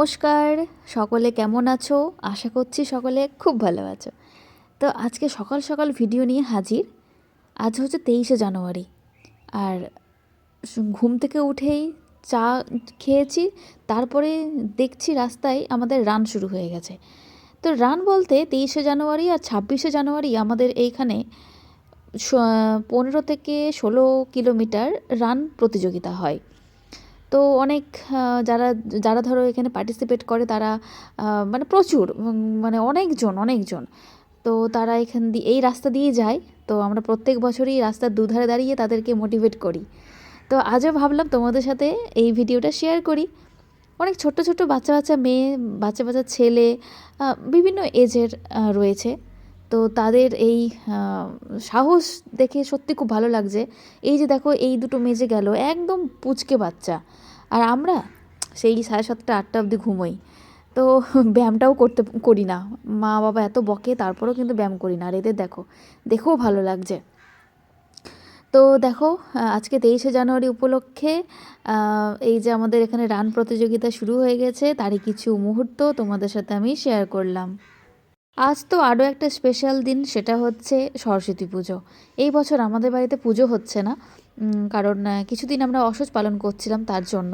নমস্কার, সকলে কেমন আছো? আশা করছি সকলে খুব ভালো আছো। তো আজকে সকাল সকাল ভিডিও নিয়ে হাজির। আজ হচ্ছে তেইশে জানুয়ারি। আর ঘুম থেকে উঠেই চা খেয়েছি, তারপরে দেখছি রাস্তায় আমাদের রান শুরু হয়ে গেছে। তো রান বলতে তেইশে জানুয়ারি আর ছাব্বিশে জানুয়ারি আমাদের এইখানে পনেরো থেকে ষোলো কিলোমিটার রান প্রতিযোগিতা হয়। তো অনেক যারা যারা ধরো এখানে পার্টিসিপেট করে তারা মানে প্রচুর মানে অনেকজন অনেকজন। তো তারা এখান দিয়ে এই রাস্তা দিয়ে যায়। তো আমরা প্রত্যেক বছরই রাস্তার দুধারে দাঁড়িয়ে তাদেরকে মোটিভেট করি। তো আজও ভাবলাম তোমাদের সাথে এই ভিডিওটা শেয়ার করি। অনেক ছোট্ট ছোট্ট বাচ্চা বাচ্চা মেয়ে, বাচ্চা বাচ্চা ছেলে বিভিন্ন এজের রয়েছে। তো তাদের এই সাহস দেখে সত্যি খুব ভালো লাগছে। এই যে দেখো, এই দুটো মেজে গেল। একদম পুচকে বাচ্চা। আর আমরা সেই সাড়ে সাতটা, আটটা অবধি ঘুমোই। তো ব্যায়ামটাও করতে করি না। মা বাবা এত বকে, তারপরেও কিন্তু ব্যায়াম করি না। আর এদের দেখো, দেখেও ভালো লাগছে। তো দেখো, আজকে তেইশে জানুয়ারি উপলক্ষে এই যে আমাদের এখানে রান প্রতিযোগিতা শুরু হয়ে গেছে, তারই কিছু মুহূর্ত তোমাদের সাথে আমি শেয়ার করলাম। আজ তো আরও একটা স্পেশাল দিন, সেটা হচ্ছে সরস্বতী পুজো। এই বছর আমাদের বাড়িতে পুজো হচ্ছে না। কারণ কিছুদিন আমরা অসজ পালন করছিলাম তার জন্য।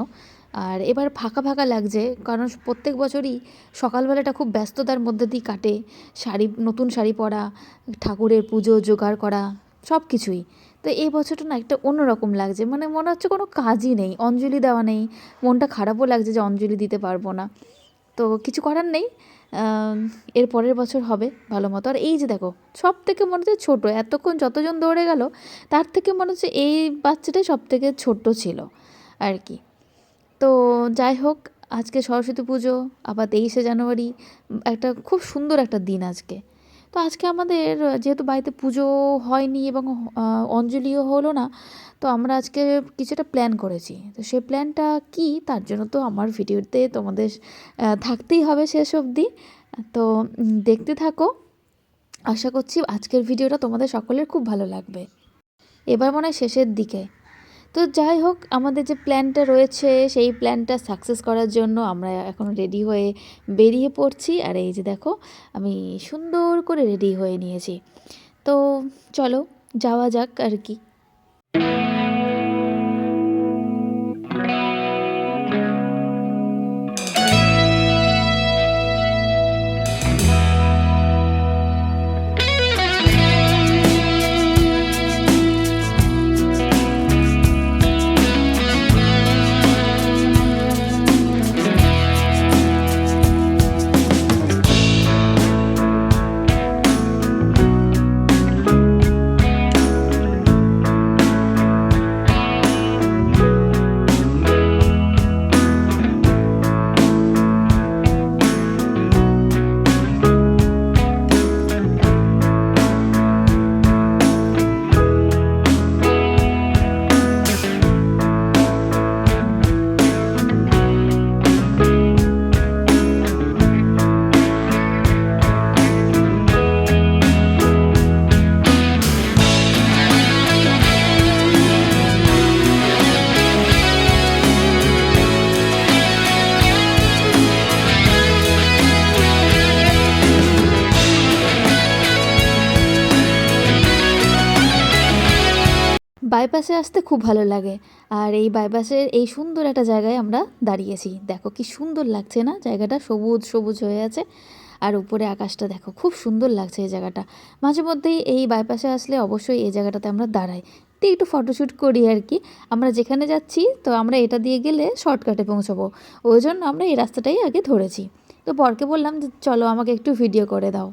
আর এবার ফাঁকা ফাঁকা লাগছে, কারণ প্রত্যেক বছরই সকালবেলাটা খুব ব্যস্ততার মধ্যে দিয়ে কাটে। শাড়ি, নতুন শাড়ি পরা, ঠাকুরের পুজো, জোগাড় করা, সব কিছুই। তো এই বছরটা না একটা অন্যরকম লাগছে মানে মনে হচ্ছে কোনো কাজই নেই, অঞ্জলি দেওয়া নেই। মনটা খারাপও লাগছে যে অঞ্জলি দিতে পারব না। তো কিছু করার নেই। এর পরের বছর হবে, ভালো মতো। আর এই যে দেখো সব থেকে মনে হচ্ছে ছোটো, এতক্ষণ যতজন দৌড়ে গেল, তার থেকে মনে হচ্ছে এই বাচ্চাটাই সব থেকে ছোট্ট ছিল, আর কি। তো যাই হোক, আজকে সরস্বতী পুজো, আবার তেইশে জানুয়ারি, একটা খুব সুন্দর একটা দিন আজকে। তো আজকে আমাদের, যেহেতু বাড়িতে পুজো হয়নি এবং অঞ্জলিও হলো না, তো আমরা আজকে কিছুটা প্ল্যান করেছি। তো সেই প্ল্যানটা কি, তার জন্য তো আমার ভিডিওতে তোমাদের থাকতেই হবে শেষ অবধি। তো দেখতে থাকো। আশা করছি আজকের ভিডিওটা তোমাদের সকলের খুব ভালো লাগবে। এবার মনে হয় শেষের দিকে। তো যাই হোক, আমাদের যে প্ল্যানটা রয়েছে, সেই প্ল্যানটা সাকসেস করার জন্য আমরা এখন রেডি হয়ে বেরিয়ে পড়ছি। আর এই যে দেখো, আমি সুন্দর করে রেডি হয়ে নিয়েছি। তো চলো, যাওয়া যাক আর কি। বাইপাসে আসতে খুব ভালো লাগে। আর এই বাইপাসের এই সুন্দর একটা জায়গায় আমরা দাঁড়িয়েছি। দেখো কি সুন্দর লাগছে না? জায়গাটা সবুজ সবুজ হয়ে আছে। আর উপরে আকাশটা দেখো, খুব সুন্দর লাগছে এই জায়গাটা। মাঝে মধ্যেই এই বাইপাসে আসলে অবশ্যই এই জায়গাটাতে আমরা দাঁড়াই। তো একটু ফটোশ্যুট করি আর কি। আমরা যেখানে যাচ্ছি, তো আমরা এটা দিয়ে গেলে শর্টকাটে পৌঁছাবো। ওই জন্য আমরা এই রাস্তাটাই আগে ধরেছি। তো বরকে বললাম যে, চলো আমাকে একটু ভিডিও করে দাও।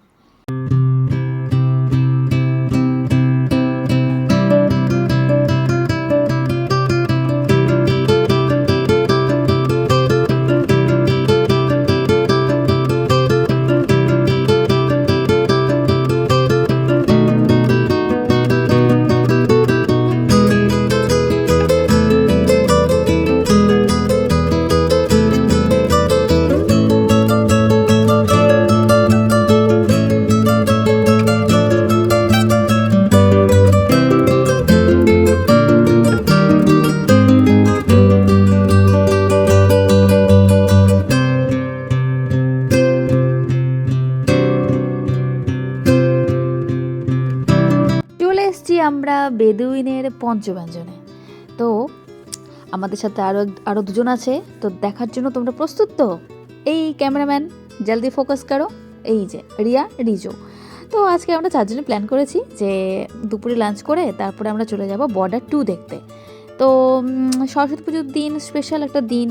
আমরা বেদুইনের পঞ্চব্যঞ্জনে। তো আমাদের সাথে আরও আরও দুজন আছে, তো দেখার জন্য তোমরা প্রস্তুত তো? এই ক্যামেরাম্যান, জলদি ফোকাস করো। এই যে, রিয়া, রিজো। তো আজকে আমরা চারজনে প্ল্যান করেছি যে দুপুরে লাঞ্চ করে তারপরে আমরা চলে যাব বর্ডার টু দেখতে। তো সরস্বতী পুজোর দিন স্পেশাল একটা দিন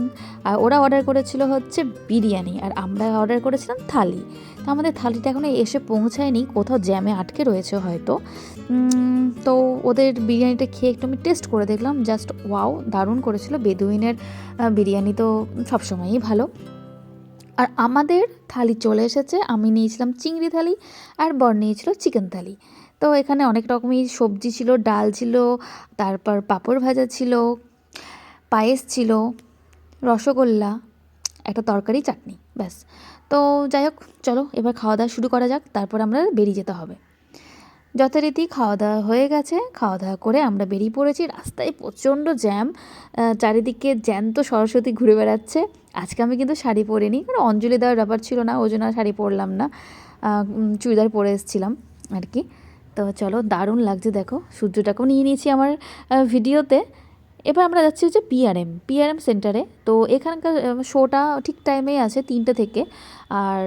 আর ওরা অর্ডার করেছিল হচ্ছে বিরিয়ানি আর আমরা অর্ডার করেছিলাম থালি। তো আমাদের থালিটা এখনও এসে পৌঁছায়নি, কোথাও জ্যামে আটকে রয়েছে হয়তো। তো ওদের বিরিয়ানিটা খেয়ে একটু আমি টেস্ট করে দেখলাম জাস্ট ওয়াও দারুণ করেছিল। বেদুইনের বিরিয়ানি তো সবসময়ই ভালো। আর আমাদের থালি চলে এসেছে, আমি নিয়েছিলাম চিংড়ি থালি আর বর নিয়েছিল চিকেন থালি। তো এখানে অনেক রকমই সবজি ছিল, ডাল ছিল, তারপর পাঁপড় ভাজা ছিল, পায়েস ছিল, রসগোল্লা, একটা তরকারি, চাটনি, ব্যাস। তো যাই হোক, চলো এবার খাওয়া দাওয়া শুরু করা যাক, তারপর আমরা বেরিয়ে যেতে হবে। যথারীতি খাওয়া দাওয়া হয়ে গেছে, খাওয়া দাওয়া করে আমরা বেরিয়ে পড়েছি, রাস্তায় প্রচণ্ড জ্যাম চারিদিকে জ্যান্ত সরস্বতী ঘুরে বেড়াচ্ছে। আজকে আমি কিন্তু শাড়ি পরিনি, কারণ অঞ্জলি দেওয়ার ব্যাপার ছিল না, ওই জন্য শাড়ি পরলাম না। চুড়িদার পরে এসেছিলাম আর কি। তো চলো, দারুণ লাগছে, দেখো। সূর্যটাকেও নিয়ে নিয়েছি আমার ভিডিওতে। এবার আমরা যাচ্ছি হচ্ছে পিআরএম পিআরএম সেন্টারে তো এখানকার শোটা ঠিক টাইমেই আছে তিনটে থেকে। আর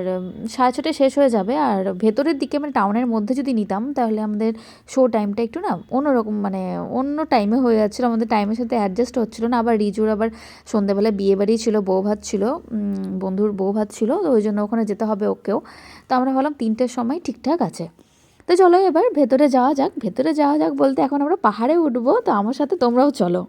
সাড়ে ছটায় শেষ হয়ে যাবে। আর ভেতরের দিকে মানে টাউনের মধ্যে যদি নিতাম, তাহলে আমাদের শো টাইমটা একটু না অন্যরকম মানে অন্য টাইমে হয়ে যাচ্ছিল। আমাদের টাইমের সাথে অ্যাডজাস্ট হচ্ছিল না। আবার রিজুর আবার সন্ধ্যেবেলা বিয়ে বাড়ি ছিল বউ ভাত ছিল বন্ধুর বউ ভাত ছিল। তো ওই জন্য ওখানে যেতে হবে ওকেও। তো আমরা ভাবলাম তিনটের সময় ঠিকঠাক আছে। তো চলো এবার ভেতরে যাওয়া যাক। ভেতরে যাওয়া যাক বলতে এখন আমরা পাহাড়ে উঠবো, তো আমার সাথে তোমরাও চলো।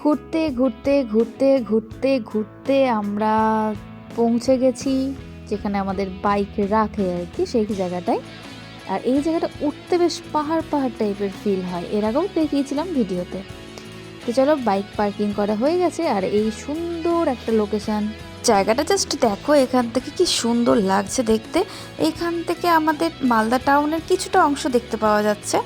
ঘুরতে ঘুরতে ঘুরতে ঘুরতে ঘুরতে আমরা পৌঁছে গেছি, যেখানে আমাদের বাইক রাখে আর কি, সেই জায়গাটায়। আর এই জায়গাটা উঠতে বেশ পাহাড় পাহাড় টাইপের ফিল হয়। এর আগেও দেখিয়েছিলাম ভিডিওতে। তো চলো বাইক পার্কিং করা হয়ে গেছে আর এই সুন্দর একটা লোকেশন জায়গাটা জাস্ট দেখো, এখান থেকে কি সুন্দর লাগছে দেখতে। এখান থেকে আমাদের মালদা টাউনের কিছুটা অংশ দেখতে পাওয়া যাচ্ছে।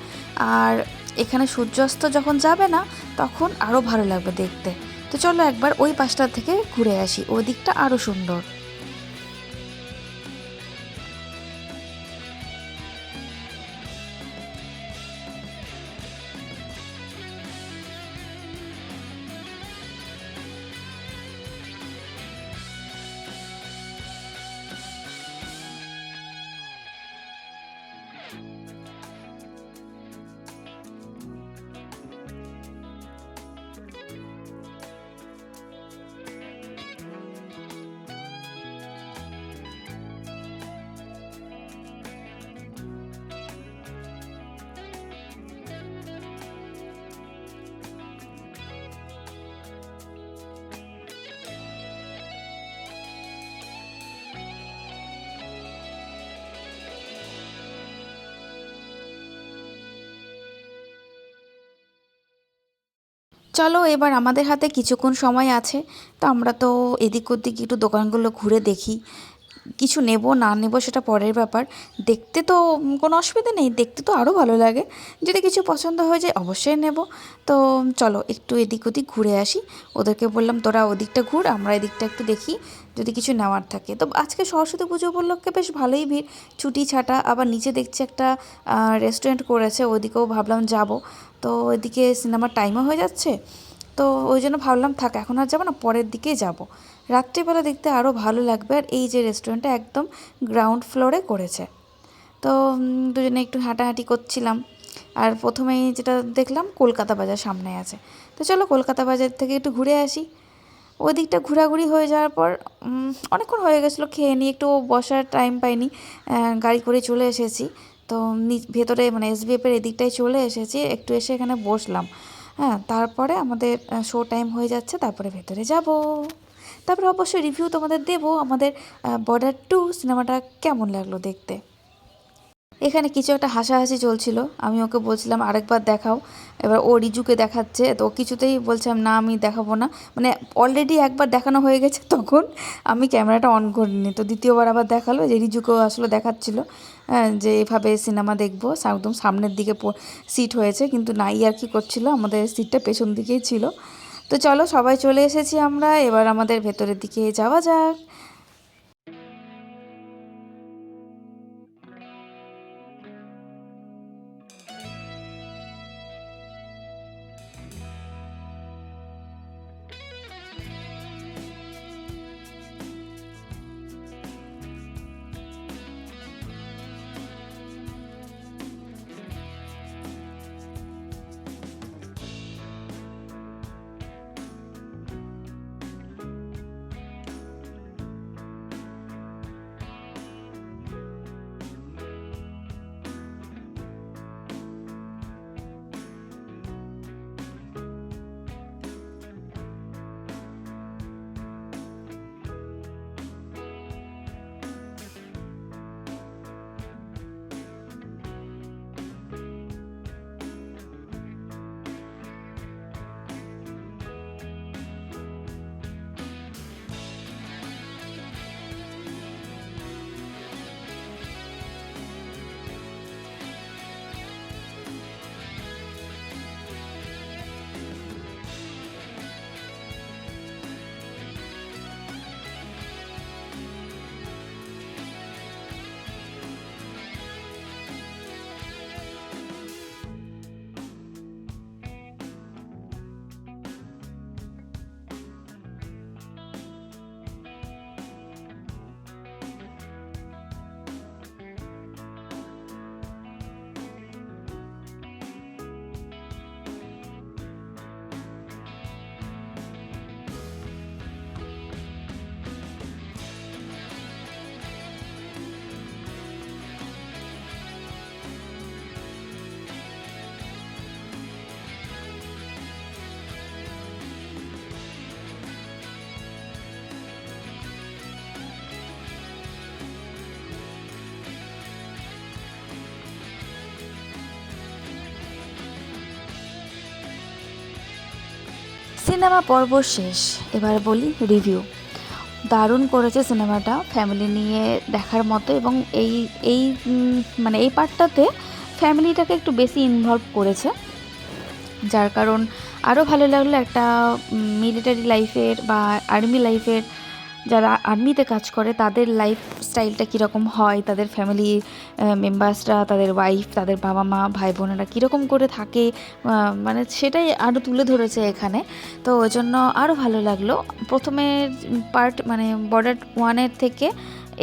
আর এখানে সূর্যাস্ত যখন যাবে না, তখন আরও ভালো লাগবে দেখতে। তো চলো একবার ওই পাশটা থেকে ঘুরে আসি ওই দিকটা আরও সুন্দর। চলো এবার আমাদের হাতে কিছুক্ষণ সময় আছে, তো আমরা তো এদিক ওদিক একটু দোকানগুলো ঘুরে দেখি। কিছু নেব, না নেব সেটা পরের ব্যাপার। দেখতে তো কোনো অসুবিধা নেই, দেখতে তো আরও ভালো লাগে। যদি কিছু পছন্দ হয়ে যায় অবশ্যই নেব। তো চলো একটু এদিক ওদিক ঘুরে আসি। ওদেরকে বললাম, তোরা ওদিকটা ঘুর, আমরা এদিকটা একটু দেখি। যদি কিছু নেওয়ার থাকে। তো আজকে সরস্বতী পুজো উপলক্ষে বেশ ভালোই ভিড়। ছুটি ছাটা আবার নিচে দেখছি একটা রেস্টুরেন্ট করেছে ওদিকেও ভাবলাম যাব। তো ওইদিকে সিনেমার টাইমও হয়ে যাচ্ছে। তো ওই জন্য ভাবলাম, থাক, এখন আর যাব না, পরের দিকেই যাব। রাত্রিবেলা দেখতে আরও ভালো লাগবে। আর এই যে রেস্টুরেন্টটা একদম গ্রাউন্ড ফ্লোরে করেছে। তো দুজনে একটু হাঁটাহাঁটি করছিলাম। আর প্রথমেই যেটা দেখলাম, কলকাতা বাজার সামনে আছে। তো চলো, কলকাতা বাজার থেকে একটু ঘুরে আসি। ওই দিকটা ঘোরাঘুরি হয়ে যাওয়ার পর অনেকক্ষণ হয়ে গেছিল খেয়ে নিয়ে, একটু বসার টাইম পাইনি গাড়ি করে চলে এসেছি। তো ভেতরে মানে এসবিএফের এদিকটায় চলে এসেছি, একটু এসে এখানে বসলাম। হ্যাঁ তারপরে আমাদের শো টাইম হয়ে যাচ্ছে, তারপরে ভেতরে যাব। তারপরে অবশ্যই রিভিউ তোমাদের দেবো, আমাদের বর্ডার টু সিনেমাটা কেমন লাগল দেখতে? এখানে কিছু একটা হাসাহাসি চলছিল। আমি ওকে বলছিলাম আরেকবার দেখাও। এবার ও রিজুকে দেখাচ্ছে। তো কিছুতেই বলছিলাম না আমি দেখাবো না। মানে অলরেডি একবার দেখানো হয়ে গেছে তখন। আমি ক্যামেরাটা অন করিনি। তো দ্বিতীয়বার আবার দেখাল। যে রিজুকেও আসলে দেখাচ্ছিল হ্যাঁ, যে এভাবে সিনেমা দেখব। একদম সামনের দিকে সিট হয়েছে। কিন্তু নাই আর কি করছিল। আমাদের সিটটা পেছন দিকেই ছিল। তো চলো সবাই চলে এসেছি আমরা। এবার আমাদের ভেতরের দিকে যাওয়া যাক। সিনেমা পর্ব শেষ। এবার বলি রিভিউ দারুণ করেছে সিনেমাটা ফ্যামিলি নিয়ে দেখার মতো এবং এই এই মানে এই পার্টটাতে ফ্যামিলিটাকে একটু বেশি ইনভলভ করেছে। যার কারণ আরও ভালো লাগল একটা মিলিটারি লাইফের বা আর্মি লাইফের যারা আর্মিতে কাজ করে, তাদের লাইফ স্টাইলটা কীরকম হয়? তাদের ফ্যামিলি মেম্বার্সরা তাদের ওয়াইফ তাদের বাবা মা ভাই বোনেরা কীরকম করে থাকে? মানে সেটাই আরও তুলে ধরেছে এখানে। তো ওই জন্য আরও ভালো লাগল। প্রথমে পার্ট মানে বর্ডার ওয়ানের থেকে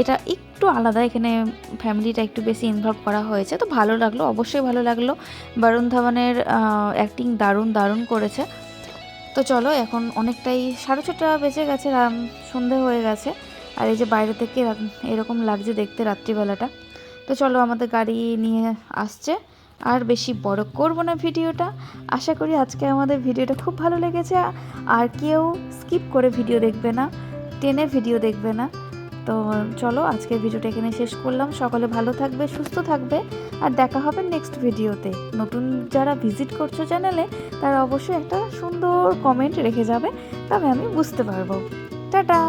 এটা একটু আলাদা। এখানে ফ্যামিলিটা একটু বেশি ইনভলভ করা হয়েছে। তো ভালো লাগল, অবশ্যই ভালো লাগল। বরুণ ধাওয়ানের অ্যাক্টিং দারুণ দারুণ করেছে। তো চলো, এখন অনেকটাই সাড়ে ছটা বেজে গেছে সন্ধে হয়ে গেছে। আর এই যে বাইরে থেকে এরকম লাগছে দেখতে রাত্রিবেলাটা। তো চলো, আমাদের গাড়ি নিয়ে আসছে। আর বেশি বড় করব না ভিডিওটা। আশা করি আজকে আমাদের ভিডিওটা খুব ভালো লেগেছে। আর কেউ স্কিপ করে ভিডিও দেখবে না, টেনে ভিডিও দেখবে না। তো চলো আজকের ভিডিওটা এখানে শেষ করলাম। সকলে ভালো থাকবে, সুস্থ থাকবে আর দেখা হবে নেক্সট ভিডিওতে নতুন যারা ভিজিট করছ চ্যানেলে তারা অবশ্যই একটা সুন্দর কমেন্ট রেখে যাবে, তবে আমি বুঝতে পারব। টাটা!